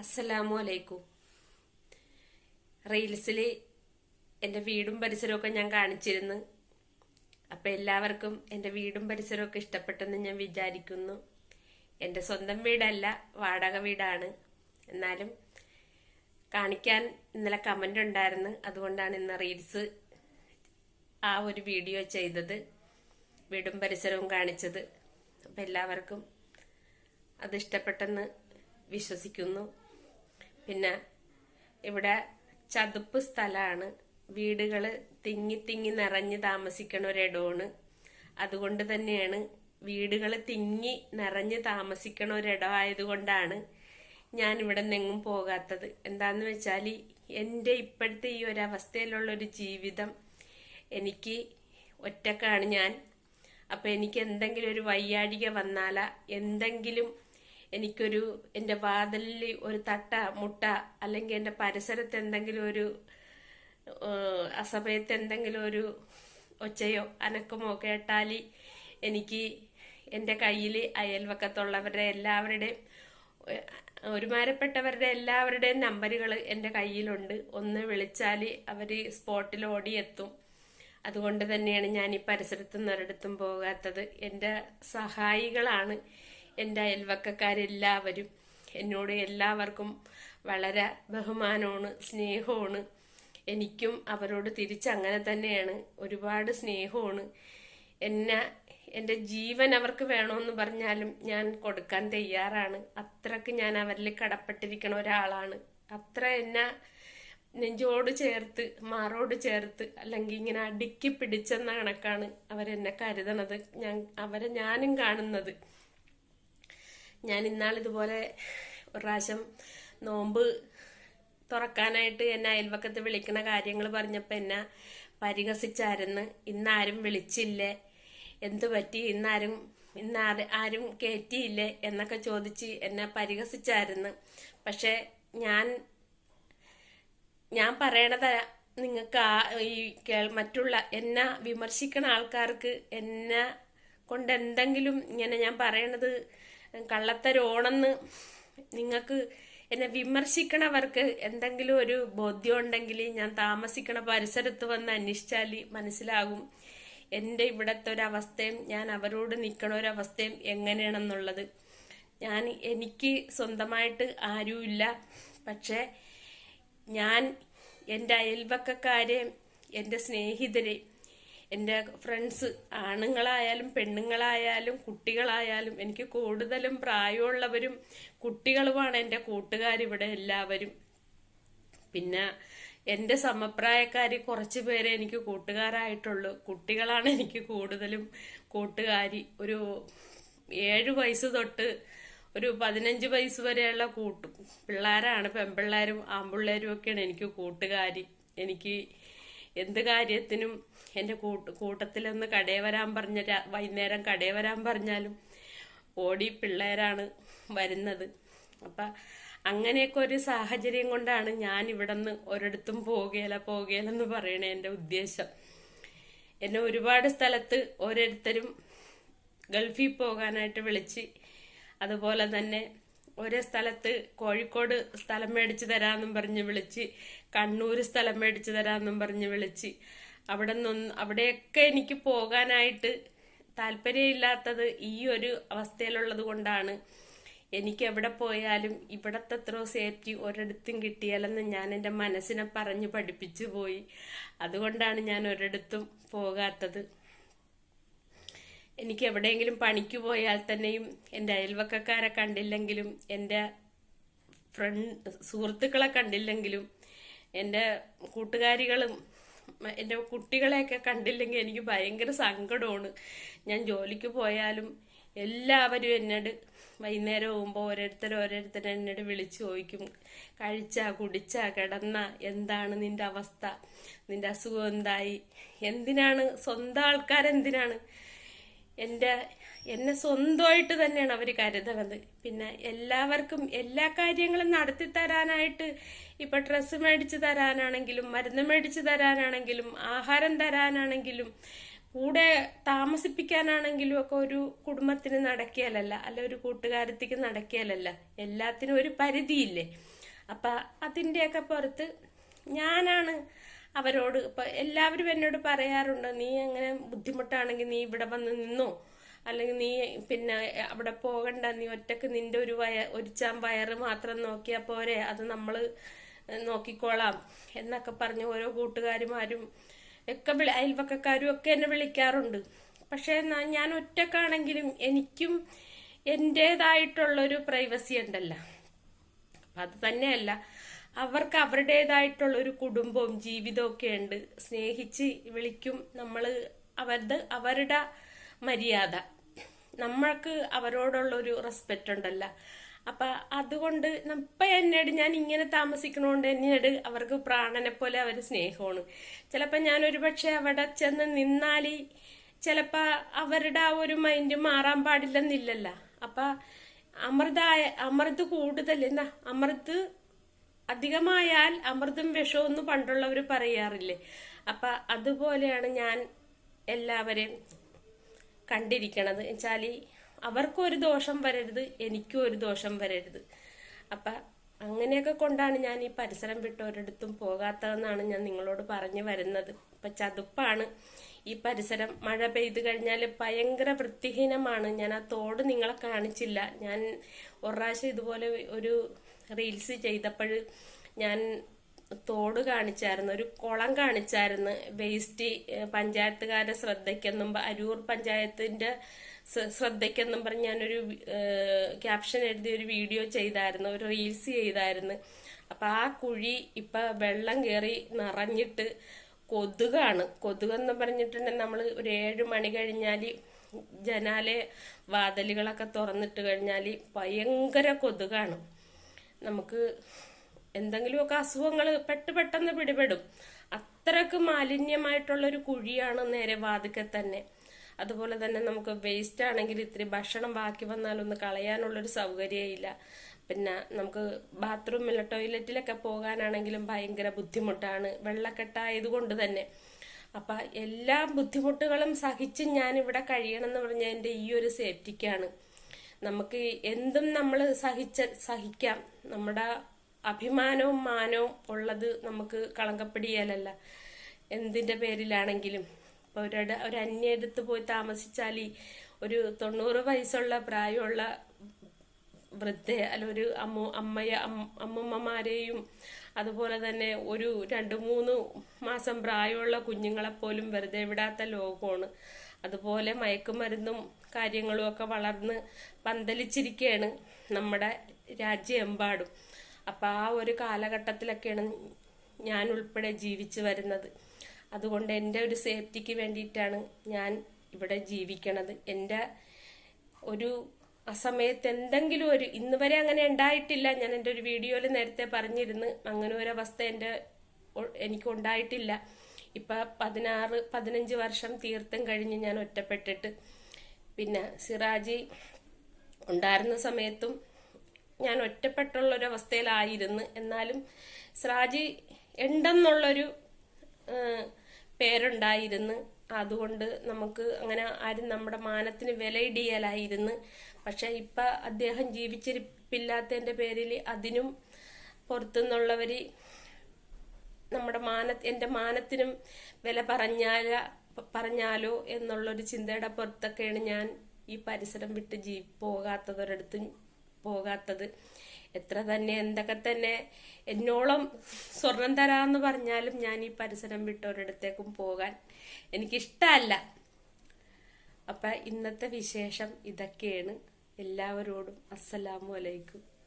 അസ്സലാമു അലൈക്കും റീൽസിൽ എന്റെ വീടും പരിസരമൊക്കെ ഞാൻ കാണിച്ചിരുന്നു. അപ്പം എല്ലാവർക്കും എന്റെ വീടും പരിസരമൊക്കെ ഇഷ്ടപ്പെട്ടെന്ന് ഞാൻ വിചാരിക്കുന്നു. എന്റെ സ്വന്തം വീടല്ല വാടക വീടാണ്. എന്നാലും കാണിക്കാൻ ഇന്നലെ കമന്റ് ഉണ്ടായിരുന്നു. അതുകൊണ്ടാണ് ഇന്ന് റീൽസ് ആ ഒരു വീഡിയോ ചെയ്തത്. വീടും പരിസരവും കാണിച്ചത്. അപ്പം എല്ലാവർക്കും അത് ഇഷ്ടപ്പെട്ടെന്ന് വിശ്വസിക്കുന്നു. പിന്നെ ഇവിടെ ചതുപ്പ് സ്ഥലമാണ് വീടുകൾ തിങ്ങി തിങ്ങി നിറഞ്ഞ് താമസിക്കണ ഒരിടമാണ് അതുകൊണ്ട് തന്നെയാണ് വീടുകൾ തിങ്ങി നിറഞ്ഞ് താമസിക്കണ ഒരിടം ആയതുകൊണ്ടാണ് ഞാൻ ഇവിടെ നിന്നെങ്ങും പോകാത്തത്. എന്താന്ന് വെച്ചാൽ എന്റെ ഇപ്പോഴത്തെ ഈ ഒരു അവസ്ഥയിലുള്ള ഒരു ജീവിതം എനിക്ക് ഒറ്റക്കാണ് ഞാൻ. അപ്പം എനിക്ക് എന്തെങ്കിലും ഒരു വയ്യാഴിക വന്നാല എന്തെങ്കിലും എനിക്കൊരു എന്റെ വാതിലിൽ ഒരു തട്ട മുട്ട അല്ലെങ്കിൽ എന്റെ പരിസരത്ത് എന്തെങ്കിലും ഒരു അസമയത്ത് എന്തെങ്കിലും ഒരു ഒച്ചയോ അനക്കമോ കേട്ടാൽ എനിക്ക് എന്റെ കയ്യിൽ അയൽവക്കത്തുള്ളവരുടെ എല്ലാവരുടെയും ഒരുമാരപ്പെട്ടവരുടെ എല്ലാവരുടെയും നമ്പറുകൾ എന്റെ കയ്യിലുണ്ട്. ഒന്ന് വിളിച്ചാൽ അവർ സ്പോട്ടിൽ ഓടിയെത്തും. അതുകൊണ്ട് തന്നെയാണ് ഞാൻ ഈ പരിസരത്തുനിന്ന് ഒരിടത്തും പോകാത്തത്. എന്റെ സഹായികളാണ് എന്റെ അയൽവക്കക്കാരെല്ലാവരും എന്നോട് എല്ലാവർക്കും വളരെ ബഹുമാനമാണ് സ്നേഹമാണ്. എനിക്കും അവരോട് തിരിച്ചങ്ങനെ തന്നെയാണ്. ഒരുപാട് സ്നേഹമാണ്. എന്നെ എന്റെ ജീവൻ അവർക്ക് വേണമെന്ന് പറഞ്ഞാലും ഞാൻ കൊടുക്കാൻ തയ്യാറാണ്. അത്രയ്ക്ക് ഞാൻ അവരിൽ കടപ്പെട്ടിരിക്കണ ഒരാളാണ്. അത്ര എന്നെ നെഞ്ചോട് ചേർത്ത് മാറോട് ചേർത്ത് അല്ലെങ്കിൽ ഇങ്ങനെ അടുക്കി പിടിച്ചെന്ന കണക്കാണ് അവരെന്നെ കരുതണത്. ഞാൻ അവരെ ഞാനും കാണുന്നത്. ഞാൻ ഇന്നാളിതുപോലെ ഒരു പ്രാവശ്യം നോമ്പ് തുറക്കാനായിട്ട് എന്നെ അയൽവക്കത്ത് വിളിക്കണ കാര്യങ്ങൾ പറഞ്ഞപ്പോൾ എന്നെ പരിഹസിച്ചായിരുന്നു. ഇന്നാരും വിളിച്ചില്ലേ. എന്തു പറ്റി? ഇന്നാരും ഇന്ന് ആര്- കയറ്റിയില്ലേ എന്നൊക്കെ ചോദിച്ച് എന്നെ പരിഹസിച്ചായിരുന്നു. പക്ഷെ ഞാൻ ഞാൻ പറയണത് നിങ്ങൾക്ക് ആ ഈ മറ്റുള്ള എന്നെ വിമർശിക്കണ ആൾക്കാർക്ക് എന്നെ കൊണ്ട് എന്തെങ്കിലും ഇങ്ങനെ ഞാൻ പറയണത് കള്ളത്തരോണെന്ന് നിങ്ങൾക്ക് എന്നെ വിമർശിക്കണവർക്ക് എന്തെങ്കിലും ഒരു ബോധ്യം ഉണ്ടെങ്കിൽ ഞാൻ താമസിക്കണ പരിസരത്ത് വന്ന് അന്വേഷിച്ചാൽ മനസ്സിലാകും. എന്റെ ഇവിടുത്തെ ഒരവസ്ഥയും ഞാൻ അവരോട് നിൽക്കണ ഒരവസ്ഥയും എങ്ങനെയാണെന്നുള്ളത്. ഞാൻ എനിക്ക് സ്വന്തമായിട്ട് ആരുമില്ല. പക്ഷേ ഞാൻ എന്റെ അയൽവക്കക്കാരെയും എന്റെ സ്നേഹിതരെ എന്റെ ഫ്രണ്ട്സ് ആണുങ്ങളായാലും പെണ്ണുങ്ങളായാലും കുട്ടികളായാലും എനിക്ക് കൂടുതലും പ്രായമുള്ളവരും കുട്ടികളുമാണ് എന്റെ കൂട്ടുകാരിവിടെ എല്ലാവരും. പിന്നെ എന്റെ സമപ്രായക്കാർ കുറച്ച് പേരെ എനിക്ക് കൂട്ടുകാരായിട്ടുള്ളൂ. കുട്ടികളാണ് എനിക്ക് കൂടുതലും കൂട്ടുകാരി ഒരു ഏഴ് വയസ്സ് തൊട്ട് ഒരു പതിനഞ്ച് വയസ്സ് വരെയുള്ള കൂട്ടു പിള്ളേരാണ് പെൺപിള്ളേരും ആൺപിള്ളേരും ഒക്കെയാണ് എനിക്ക് കൂട്ടുകാരി എനിക്ക് എന്ത് കാര്യത്തിനും എന്റെ കൂട്ട് കൂട്ടത്തിലൊന്ന് കടയിൽ വരാൻ പറഞ്ഞ വൈകുന്നേരം കടയിൽ വരാൻ പറഞ്ഞാലും ഓടി പിള്ളേരാണ് വരുന്നത്. അപ്പം അങ്ങനെയൊക്കെ ഒരു സാഹചര്യം കൊണ്ടാണ് ഞാൻ ഇവിടെ നിന്ന് ഒരിടത്തും പോകുകയില്ല പോകുകയില്ലെന്ന് പറയണേ എന്റെ ഉദ്ദേശം. എന്നെ ഒരുപാട് സ്ഥലത്ത് ഓരോരുത്തരും ഗൾഫിൽ പോകാനായിട്ട് വിളിച്ച് അതുപോലെ തന്നെ ഓരോ സ്ഥലത്ത് കോഴിക്കോട് സ്ഥലം മേടിച്ച് തരാമെന്നും പറഞ്ഞ് വിളിച്ച് കണ്ണൂർ സ്ഥലം മേടിച്ച് തരാമെന്നും പറഞ്ഞ് വിളിച്ച് അവിടെ നിന്ന് അവിടെയൊക്കെ എനിക്ക് പോകാനായിട്ട് താല്പര്യമില്ലാത്തത് ഈ ഒരു അവസ്ഥയിലുള്ളത് കൊണ്ടാണ്. എനിക്ക് എവിടെ പോയാലും ഇവിടത്തെ അത്ര സേഫ്റ്റി ഒരിടത്തും കിട്ടിയാലെന്ന് ഞാൻ എന്റെ മനസ്സിനെ പറഞ്ഞ് പഠിപ്പിച്ചു പോയി. അതുകൊണ്ടാണ് ഞാൻ ഒരിടത്തും പോകാത്തത്. എനിക്ക് എവിടെയെങ്കിലും പണിക്ക് പോയാൽ തന്നെയും എന്റെ അയൽവക്കക്കാരെ കണ്ടില്ലെങ്കിലും എന്റെ ഫ്രണ്ട് സുഹൃത്തുക്കളെ കണ്ടില്ലെങ്കിലും എന്റെ കൂട്ടുകാരികളും എന്റെ കുട്ടികളെയൊക്കെ കണ്ടില്ലെങ്കിൽ എനിക്ക് ഭയങ്കര സങ്കടമാണ്. ഞാൻ ജോലിക്ക് പോയാലും എല്ലാവരും എന്നോട് വൈകുന്നേരം ആകുമ്പോൾ ഓരോരുത്തർ ഓരോരുത്തർ എന്നോട് വിളിച്ചു ചോദിക്കും. കഴിച്ചാ കുടിച്ചാ കിടന്ന എന്താണ് നിന്റെ അവസ്ഥ? നിന്റെ അസുഖം എന്തായി? എന്തിനാണ്? സ്വന്തം ആൾക്കാരെന്തിനാണ്? എന്റെ എന്നെ സ്വന്തമായിട്ട് തന്നെയാണ് അവർ കരുതുന്നത്. പിന്നെ എല്ലാവർക്കും എല്ലാ കാര്യങ്ങളും നടത്തി തരാനായിട്ട് ഇപ്പൊ ഡ്രസ്സ് മേടിച്ച് തരാനാണെങ്കിലും മരുന്ന് മേടിച്ച് തരാനാണെങ്കിലും ആഹാരം തരാനാണെങ്കിലും കൂടെ താമസിപ്പിക്കാനാണെങ്കിലും ഒക്കെ ഒരു കുടുംബത്തിന് നടക്കിയാലല്ല അല്ല ഒരു കൂട്ടുകാരത്തിക്ക് നടക്കിയാലല്ല. എല്ലാത്തിനും ഒരു പരിധിയില്ലേ? അപ്പം അതിന്റെയൊക്കെ പുറത്ത് ഞാനാണ് അവരോട് ഇപ്പൊ എല്ലാവരും എന്നോട് പറയാറുണ്ട് നീ അങ്ങനെ ബുദ്ധിമുട്ടാണെങ്കിൽ നീ ഇവിടെ വന്ന് നിന്നോ? അല്ലെങ്കിൽ നീ പിന്നെ അവിടെ പോകണ്ട നീ ഒറ്റയ്ക്ക് നിന്റെ ഒരു വയ ഒരിച്ചാൻ വയറ് മാത്രം നോക്കിയാൽ പോരെ അത് നമ്മൾ നോക്കിക്കോളാം എന്നൊക്കെ പറഞ്ഞ് ഓരോ കൂട്ടുകാരുമാരും ഒക്കെ അയൽവക്കക്കാരും ഒക്കെ എന്നെ വിളിക്കാറുണ്ട്. പക്ഷേ ഞാൻ ഒറ്റക്കാണെങ്കിലും എനിക്കും എന്റേതായിട്ടുള്ളൊരു പ്രൈവസി ഉണ്ടല്ലോ. അപ്പം അത് തന്നെയല്ല. അവർക്ക് അവരുടേതായിട്ടുള്ളൊരു കുടുംബവും ജീവിതവും ഒക്കെ ഉണ്ട്. സ്നേഹിച്ച് വിളിക്കും നമ്മൾ അവരുടെ അവരുടെ മര്യാദ. നമ്മൾക്ക് അവരോടുള്ള ഒരു റെസ്പെക്റ്റ് ഉണ്ടല്ലോ. അപ്പൊ അതുകൊണ്ട് ഇപ്പൊ എന്നോട് ഞാൻ ഇങ്ങനെ താമസിക്കണോണ്ട് എന്നോട് അവർക്ക് പ്രാണനെ പോലെ അവർ സ്നേഹമാണ്. ചിലപ്പോ ഞാൻ ഒരു പക്ഷെ അവിടെ ചെന്ന് നിന്നാൽ ചിലപ്പോ അവരുടെ ആ ഒരു മൈൻഡ് മാറാൻ പാടില്ലെന്നില്ലല്ലോ. അപ്പൊ അമൃതായ അമൃത് കൂടുതൽ എന്നാ അമൃത് അധികമായാൽ അമൃതും വിഷവും എന്ന് പണ്ടുള്ളവർ പറയാറില്ലേ. അപ്പൊ അതുപോലെയാണ് ഞാൻ എല്ലാവരെയും കണ്ടിരിക്കണത്. വെച്ചാൽ അവർക്കും ഒരു ദോഷം വരരുത് എനിക്കും ഒരു ദോഷം വരരുത്. അപ്പൊ അങ്ങനെയൊക്കെ കൊണ്ടാണ് ഞാൻ ഈ പരിസരം വിട്ട് ഒരിടത്തും പോകാത്തതെന്നാണ് ഞാൻ നിങ്ങളോട് പറഞ്ഞു വരുന്നത്. ഇപ്പൊ ചതുപ്പാണ് ഈ പരിസരം. മഴ പെയ്തു കഴിഞ്ഞാൽ ഭയങ്കര വൃത്തിഹീനമാണ്. ഞാൻ ആ തോട് നിങ്ങളെ കാണിച്ചില്ല. ഞാൻ ഒരു പ്രാവശ്യം ഇതുപോലെ ഒരു റീൽസ് ചെയ്തപ്പോൾ ഞാൻ തോട് കാണിച്ചായിരുന്നു ഒരു കുളം കാണിച്ചായിരുന്നു. വേസ്റ്റ് പഞ്ചായത്തുകാരുടെ ശ്രദ്ധയ്ക്കെന്നും അരൂർ പഞ്ചായത്തിന്റെ ശ്ര- ശ്രദ്ധയ്ക്കെന്നും പറഞ്ഞ് ഞാനൊരു ക്യാപ്ഷൻ എഴുതി ഒരു വീഡിയോ ചെയ്തായിരുന്നു ഒരു റീൽസ് ചെയ്തായിരുന്നു. അപ്പൊ ആ കുഴി ഇപ്പൊ വെള്ളം കയറി നിറഞ്ഞിട്ട് കൊതുകാണ്. കൊതുകെന്ന് പറഞ്ഞിട്ടുണ്ടെങ്കിൽ നമ്മൾ ഒരു ഏഴ് മണി കഴിഞ്ഞാൽ ജനാലെ വാതിലുകളൊക്കെ തുറന്നിട്ട് കഴിഞ്ഞാൽ ഭയങ്കര കൊതുകാണ്. നമുക്ക് എന്തെങ്കിലുമൊക്കെ അസുഖങ്ങൾ പെട്ട് പെട്ടെന്ന് പിടിപെടും. അത്രയ്ക്ക് മാലിന്യമായിട്ടുള്ള ഒരു കുഴിയാണ് നേരെ വാതിക്കൽ തന്നെ. അതുപോലെ തന്നെ നമുക്ക് വേസ്റ്റ് ആണെങ്കിൽ ഇത്തിരി ഭക്ഷണം ബാക്കി വന്നാലൊന്ന് കളയാനുള്ളൊരു സൗകര്യമില്ല പിന്നെ നമുക്ക് ബാത്റൂമിൽ ടോയ്ലറ്റിലൊക്കെ പോകാനാണെങ്കിലും ഭയങ്കര ബുദ്ധിമുട്ടാണ്. വെള്ളക്കെട്ടായതുകൊണ്ട് തന്നെ. അപ്പൊ എല്ലാ ബുദ്ധിമുട്ടുകളും സഹിച്ച് ഞാൻ ഇവിടെ കഴിയണം എന്ന് പറഞ്ഞ എന്റെ ഈ ഒരു സേഫ്റ്റിക്കാണ് നമുക്ക് എന്തും നമ്മൾ സഹിച്ച സഹിക്കാം. നമ്മുടെ അഭിമാനവും മാനവും ഉള്ളത് നമുക്ക് കളങ്കപ്പെടിയാലല്ല. എന്തിന്റെ പേരിലാണെങ്കിലും. ഇപ്പൊ ഒരിട ഒരു അന്യടുത്ത് പോയി താമസിച്ചാൽ ഒരു തൊണ്ണൂറ് വയസ്സുള്ള പ്രായമുള്ള വൃദ്ധ അല്ല ഒരു അമ്മ അമ്മയ അമ്മമ്മമാരെയും അതുപോലെ തന്നെ ഒരു രണ്ട് മൂന്ന് മാസം പ്രായമുള്ള കുഞ്ഞുങ്ങളെ പോലും വെറുതെ വിടാത്ത ലോകമാണ്. അതുപോലെ മയക്കുമരുന്നും കാര്യങ്ങളും ഒക്കെ വളർന്ന് പന്തലിച്ചിരിക്കുകയാണ് നമ്മുടെ രാജ്യമെമ്പാടും. അപ്പൊ ആ ഒരു കാലഘട്ടത്തിലൊക്കെയാണ് ഞാൻ ഉൾപ്പെടെ ജീവിച്ചു വരുന്നത്. അതുകൊണ്ട് എന്റെ ഒരു സേഫ്റ്റിക്ക് വേണ്ടിയിട്ടാണ് ഞാൻ ഇവിടെ ജീവിക്കണത്. എന്റെ ഒരു ആ സമയത്ത് എന്തെങ്കിലും ഒരു ഇന്ന് വരെ അങ്ങനെ ഉണ്ടായിട്ടില്ല. ഞാൻ എന്റെ ഒരു വീഡിയോയിൽ നേരത്തെ പറഞ്ഞിരുന്നു. അങ്ങനെ ഒരു അവസ്ഥ എന്റെ എനിക്ക് ഉണ്ടായിട്ടില്ല. ഇപ്പം പതിനാറ് പതിനഞ്ച് വർഷം തീർത്തും കഴിഞ്ഞ് ഞാൻ ഒറ്റപ്പെട്ടിട്ട്. പിന്നെ സിറാജി ഉണ്ടായിരുന്ന സമയത്തും ഞാൻ ഒറ്റപ്പെട്ടുള്ള ഒരു അവസ്ഥയിലായിരുന്നു എന്നാലും സ്രാജി ഉണ്ടെന്നുള്ളൊരു പേരുണ്ടായിരുന്നു. അതുകൊണ്ട് നമുക്ക് അങ്ങനെ ആരും നമ്മുടെ മാനത്തിന് വിലയിടിയലായിരുന്നു. പക്ഷെ ഇപ്പം അദ്ദേഹം ജീവിച്ചിരിപ്പില്ലാത്തതിന്റെ പേരിൽ അതിനും പുറത്തുനിന്നുള്ളവർ നമ്മുടെ മാന എന്റെ മാനത്തിനും വില പറഞ്ഞാല പറഞ്ഞാലോ എന്നുള്ളൊരു ചിന്തയുടെ പുറത്തൊക്കെയാണ് ഞാൻ ഈ പരിസരം വിട്ട് ജീ പോകാത്തതൊരിടത്തും പോകാത്തത്. എത്ര തന്നെ എന്തൊക്കെ തന്നെ എന്നോളം സ്വർണം തരാന്ന് പറഞ്ഞാലും ഞാൻ ഈ പരിസരം വിട്ട് ഒരിടത്തേക്കും പോകാൻ എനിക്കിഷ്ടമല്ല. അപ്പൊ ഇന്നത്തെ വിശേഷം ഇതൊക്കെയാണ്. എല്ലാവരോടും അസ്സലാമു അലൈക്കും.